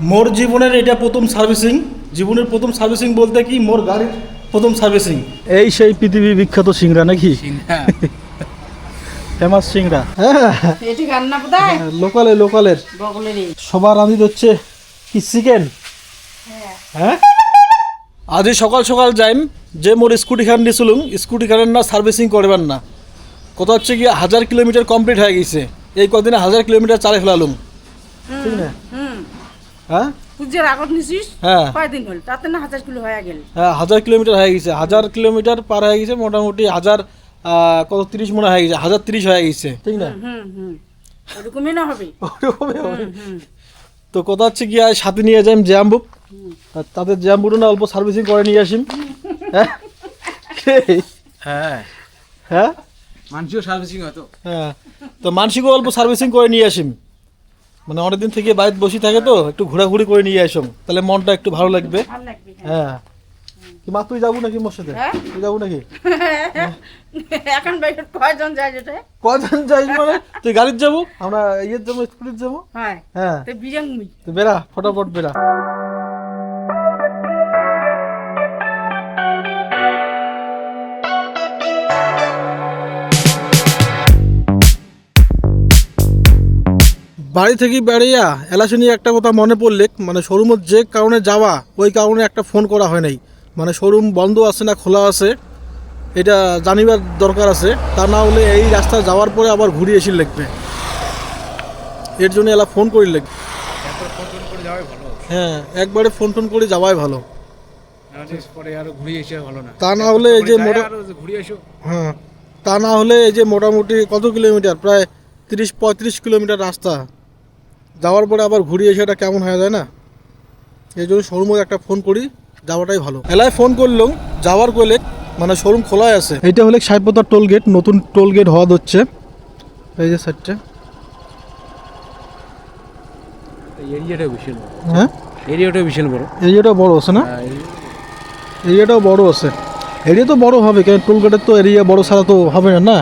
মোর জীবনের এটা প্রথম সার্ভিসিং জীবনের প্রথম সার্ভিসিং বলতে কি মোর গাড়ির প্রথম সার্ভিসিং? এই সেই পৃথিবী বিখ্যাত সিংড়া নাকি? ফেমাস সিংড়া। হ্যাঁ এটি রান্না বোধহয় লোকালে লোকালের। সবার রাঁধিত হচ্ছে কি চিকেন? হ্যাঁ। আজি সকাল সকাল যাইম যে মোর স্কুটি খান দিয়েছিলুম স্কুটি খানের না সার্ভিসিং করবেন না। কথা হচ্ছে কি হাজার কিলোমিটার কমপ্লিট হয়ে গেছে। এই কদিনে হাজার কিলোমিটার চালে ফেলালুম। ঠিক না হ্যাঁ? পূজার আগত নিছিস? হ্যাঁ। কয়দিন হল তাতে না হাজার কিলো হয়ে গেল। হ্যাঁ হাজার কিলোমিটার হয়ে গেছে। হাজার কিলোমিটার পার হয়ে গেছে মোটামুটি হাজার কত তিরিশ মনে হয়ে গেছে। হাজার তিরিশ হয়ে গেছে। ঠিক না? হুম হুম ওরকমই না হবে। ওরকমই হবে। তো কথা হচ্ছে কি আর সাথে নিয়ে যাইম জ্যাম বুক আর তাদের জ্যাম বুটও না অল্প সার্ভিসিং করে নিয়ে আসিম। হ্যাঁ? হ্যাঁ। হ্যাঁ? মানুষও সার্ভিসিং হতো হ্যাঁ। তো মানসিকও অল্প সার্ভিসিং করে নিয়ে আসিম। মানে অনেকদিন থেকে বাড়িতে বসে থাকে তো একটু ঘোরাঘুরি করে নিয়ে আসো তাহলে মনটা একটু ভালো লাগবে। হ্যাঁ। হ্যাঁ। কি মা তুই যাব নাকি মোর সাথে? হ্যাঁ? তুই যাব নাকি? এখন বাইরে কয়জন যায় যেটা কজন যাই মানে? তুই গাড়িতে যাব আমরা ইয়ের যাব স্কুটিতে যাব। হ্যাঁ। হ্যাঁ। তো বিজঙ্গমি তো বেরা ফটাফট বেরা বাড়ি থেকে বেরিয়া এলাসে নিয়ে একটা কথা মনে পড়লে মানে শোরুমের যে কারণে যাওয়া ওই কারণে একটা ফোন করা হয় নাই। মানে শোরুম বন্ধ আছে না খোলা আছে এটা জানিবার দরকার আছে। তা না হলে এই রাস্তা যাওয়ার পরে আবার ঘুরে এসে লাগবে এর জন্য এলা ফোন করি ভালো। হ্যাঁ একবারে ফোন টোন করে যাওয়াই ভালো। তা না হলে এই যে মোটা হ্যাঁ তা না হলে এই যে মোটামুটি কত কিলোমিটার? প্রায় তিরিশ পঁয়ত্রিশ কিলোমিটার রাস্তা। যাওয়ার পরে আবার ঘুরিয়ে এসে এটা কেমন হয়ে যায় না? এই জন্য শোরুমে একটা ফোন করি যাওয়াটাই ভালো। এলায় ফোন করলাম যাওয়ার করলে মানে শোরুম খোলাই আছে। এটা হলে সাইপতার টোল গেট নতুন টোল গেট হওয়া হচ্ছে। এই যে সাইডটা এরিয়াটাও বিশাল বড়। হ্যাঁ? এরিয়াটাও বিশাল বড়। এরিয়াটাও বড় আছে না? হ্যাঁ, এরিয়াটাও বড়। আছে। এরিয়া তো বড় হবে কারণ টোল গেটের তো এরিয়া বড় ছাড়া তো হবে না না।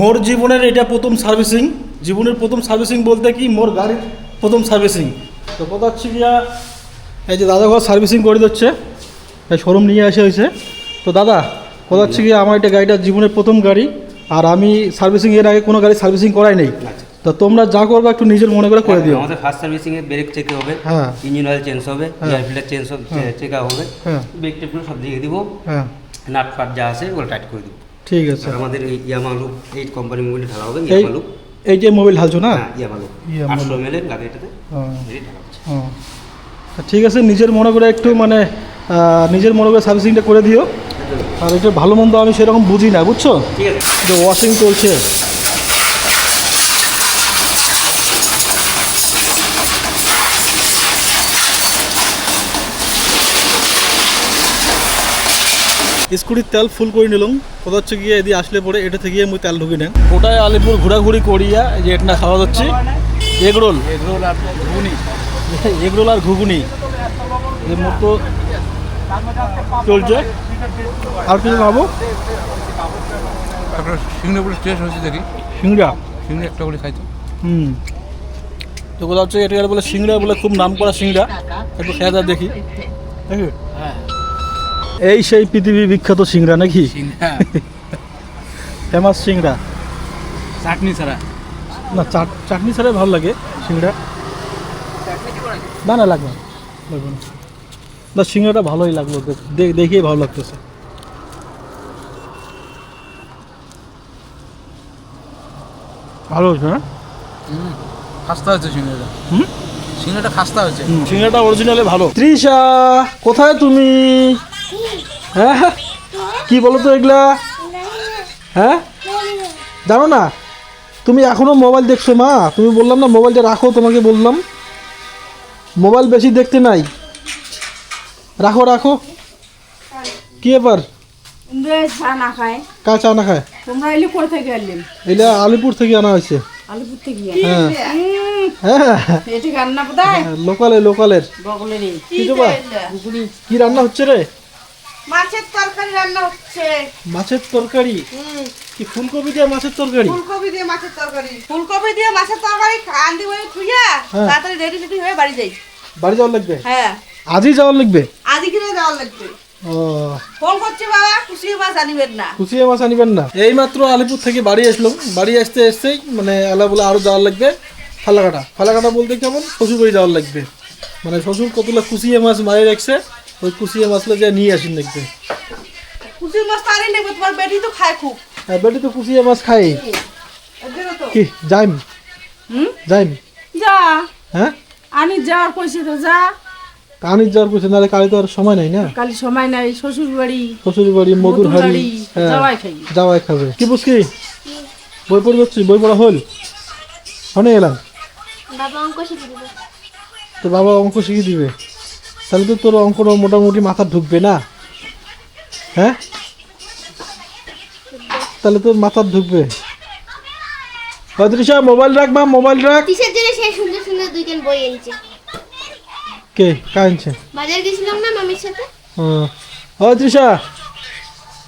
মোর জীবনের এটা প্রথম সার্ভিসিং জীবনের প্রথম সার্ভিসিং বলতে কি মোর গাড়ির প্রথম সার্ভিসিং। তো কথা হচ্ছে গিয়া এই যে দাদা ঘর সার্ভিসিং করে দিচ্ছে শোরুম নিয়ে আসে হয়েছে। তো দাদা কথা হচ্ছে গিয়া আমার এটা গাড়িটা জীবনের প্রথম গাড়ি আর আমি সার্ভিসিং এর আগে কোনো গাড়ি সার্ভিসিং করাই নেই। তো তোমরা যা করবে একটু নিজের মনে করে করে দিও। আমাদের ফার্স্ট সার্ভিসিং এ ব্রেক চেক হবে হ্যাঁ। ইঞ্জিন অয়েল চেঞ্জ হবে হ্যাঁ। এয়ার ফিল্টার চেঞ্জ হবে চেক হবে হ্যাঁ। ব্রেক টেপগুলো সব দিয়ে দিব হ্যাঁ। নাট ফাট যা আছে ওগুলো টাইট করে দিব। ঠিক আছে। আমাদের এই ইয়ামালু এই কোম্পানি মোবাইল ঢালা হবে ইয়ামালু এই যে মোবাইল ঢালছো না? হ্যাঁ ইয়ামালু। আটশো এম এল এর লাগে এটাতে হ্যাঁ ঠিক আছে নিজের মনে করে একটু মানে নিজের মনে করে সার্ভিসিংটা করে দিও। আর এটা ভালো মন্দ আমি সেরকম বুঝি না বুঝছ? ঠিক আছে। যে ওয়াশিং চলছে। স্কুটির তেল ফুল করে নিলাম। কোথা হচ্ছে গিয়ে এদিকে আসলে পরে এটা থেকে মুই তেল ঢুকি না ওটাই আলিপুর ঘোরাঘুরি করিয়া যে এটা খাওয়া যাচ্ছে এগরোল। এগরোল আর ঘুগুনি। এগরোল আর ঘুগনি। এর মতো চলছে। আর কিছু খাব? তারপরে সিঙ্গাপুরের টেস্ট হচ্ছে দেখি। সিংড়া সিঙ্গি একটা করে খাইতো। হুম। তো কোথাও হচ্ছে এটা বলে সিংড়া বলে খুব নাম করা সিংড়া একটু খেয়ে দেখি। দেখি? হ্যাঁ। এই সেই পৃথিবী বিখ্যাত সিংড়া নাকি? ফেমাস সিংড়া। চাটনি ছাড়া। না চাট চাটনি ছাড়াই ভালো লাগে সিংড়া। না না লাগবে না লাগবে না। না সিংড়াটা ভালোই লাগল দেখ- দেখ- দেখিয়ে ভালো লাগতেছে। ভালো হয়েছে হ্যাঁ হুম খাস্তা হচ্ছে সিঙ্গাটা হুম? সিংড়াটা খাস্তা হয়েছে। সিংড়াটা অরিজিনালে ভালো। ত্রিশা কোথায় তুমি? হ্যাঁ? কি বলো তো এগুলা? হ্যাঁ? জানো না তুমি এখনও মোবাইল দেখছ মা? তুমি বললাম না মোবাইলটা রাখো তোমাকে বললাম। মোবাইল বেশি দেখতে নাই। রাখো রাখো। কি ব্যাপার? বেশ চা না খায়? কা চা না খায়? এটা আলিপুর থেকে আনা হয়েছে। আলিপুর থেকে। হ্যাঁ। হ্যাঁ লোকালের। দেবা কি রান্না হচ্ছে রে? মাছের তরকারি রান্না হচ্ছে। মাছের তরকারি? কি ফুলকপি দিয়ে মাছের তরকারি? ফুলকপি দিয়ে মাছের তরকারি। ফুলকপি দিয়ে মাছের তরকারি আন্দি বই থুইয়া হ্যাঁ। তাড়াতাড়ি রেডি রেডি হয়ে বাড়ি যাই। বাড়ি যাওয়ার লাগবে? হ্যাঁ। আজই যাওয়ার লাগবে? আদি কিনে যাওয়ার লাগবে। ফোন করছি বাবা মাছ আনিবেন না। কুচিয়ে মাছ আনিবেন না? এই মাত্র আলিপুর থেকে বাড়ি আসলাম বাড়ি আসতে আসতেই মানে এলা বলে আরও যাওয়ার লাগবে। ফালাকাটা। ফালাকাটা বলতে কেমন? শ্বশুর বাড়ি যাওয়ার লাগবে। মানে শ্বশুর কতগুলো কুচিয়ে মাছ মারি রাখছে। ওই কুচিয়ে মাছগুলো যা নিয়ে আসেন লাগবে খুশি মাছ তারই নেবে তোমার বেটি তো খায় খুব। হ্যাঁ বেটি তো কুচিয়ে মাছ খায়। তো। কি যাইম? হুম? যাইম? যা। হ্যাঁ? আমি যাওয়ার কইছি তো যা। কানির যাওয়ার কিছু নাহলে কালি তো আর সময় নাই না? কালি সময় নাই শ্বশুর বাড়ি শ্বশুর বাড়ি মধুর হাড়ি হ্যাঁ যাওয়াই খাই। যাওয়াই খাবে। কি বুঝকি বই পড়ে যাচ্ছি বই পড়া হল শোনে এলাম। বাবা অঙ্ক শিখে দিবে। তোর বাবা অঙ্ক শিখিয়ে দিবে? তাহলে তো তোর অঙ্কটা মোটামুটি মাথা ঢুকবে না? হ্যাঁ? তাহলে তোর মাথা ঢুকবে। অদৃশা মোবাইল রাখ বা মোবাইল রাখ। কিসের জন্য সেই সুন্দর সুন্দর দুইজন বই এনেছে। কে? কাঁদছে বাজার গেছিলাম না মামির সাথে? অদৃশা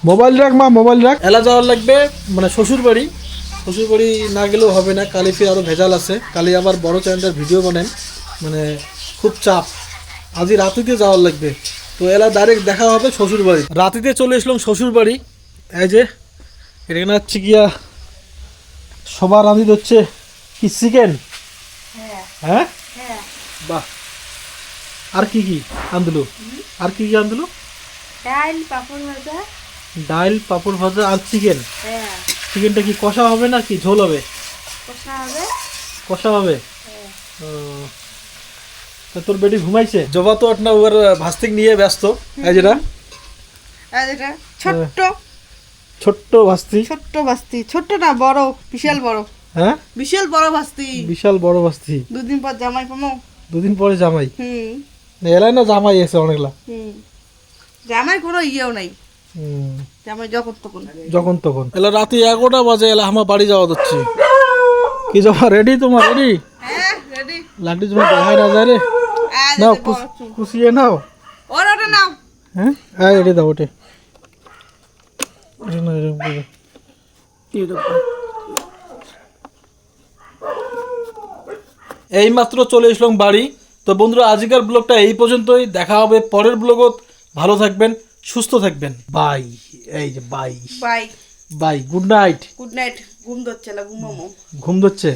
মোবাইল রাখ মা মোবাইল রাখ। এলা যাওয়ার লাগবে মানে শ্বশুর বাড়ি। শ্বশুর বাড়ি না গেলেও হবে না কালি ফির আরও ভেজাল আছে। কালি আবার বড় চ্যানেলটার ভিডিও বানেন মানে খুব চাপ। আজই রাতিতে যাওয়ার লাগবে। তো এলা ডাইরেক্ট দেখা হবে শ্বশুর বাড়ি রাতিতে চলে এসলাম শ্বশুর বাড়ি এই যে এখানে হচ্ছে গিয়া সবার রাঁধি হচ্ছে কি চিকেন হ্যাঁ। বাহ। আর কি কি আনদিলো আর কি কি আনদিলো ডাল পাপড় ভাজা। ডাল পাপড় ভাজা আর চিকেন হ্যাঁ। চিকেনটা কি কষা হবে না কি ঝোল হবে? কষা হবে। কষা হবে? ও। তোর বেটি ঘুমাইছে? জবা তো না ওর ভাস্তিক নিয়ে ব্যস্ত। এই যেটা এটা। ছোট্ট। ছোট্ট ভাস্তি। ছোট্ট বাস্তি ছোট্ট না বড় বিশাল বড়। হ্যাঁ? বিশাল বড় বাস্তি বিশাল বড় ভাস্তি। দুদিন পর জামাই পামো। দুদিন পরে জামাই? হুম। এলাই না জামাই এসে অনেকলা। হুম। জামাই কোনো ইয়েও নাই। হুম, জামাই যখন তখন যখন তখন এলা রাতে এগারোটা বাজে এলা আমার বাড়ি যাওয়া যাচ্ছে। কি জমা রেডি তোমার রেডি হ্যাঁ রেডি লাড্ডু তোমার দেখায় না যায় রে। নাও কুচিয়ে নাও। ওর ওটা নাও। হ্যাঁ? হ্যাঁ এটা দাও ওটে। এটা না, এরকম করে। এই মাত্র চলে এসলাম বাড়ি। তো বন্ধুরা আজকের ব্লগটা এই পর্যন্তই। দেখা হবে পরের ব্লগত ভালো থাকবেন সুস্থ থাকবেন। বাই। এই যে bye. Bye. Bye good night. Good night. ঘুম ধরছে না ঘুমামো ঘুম ধরছে।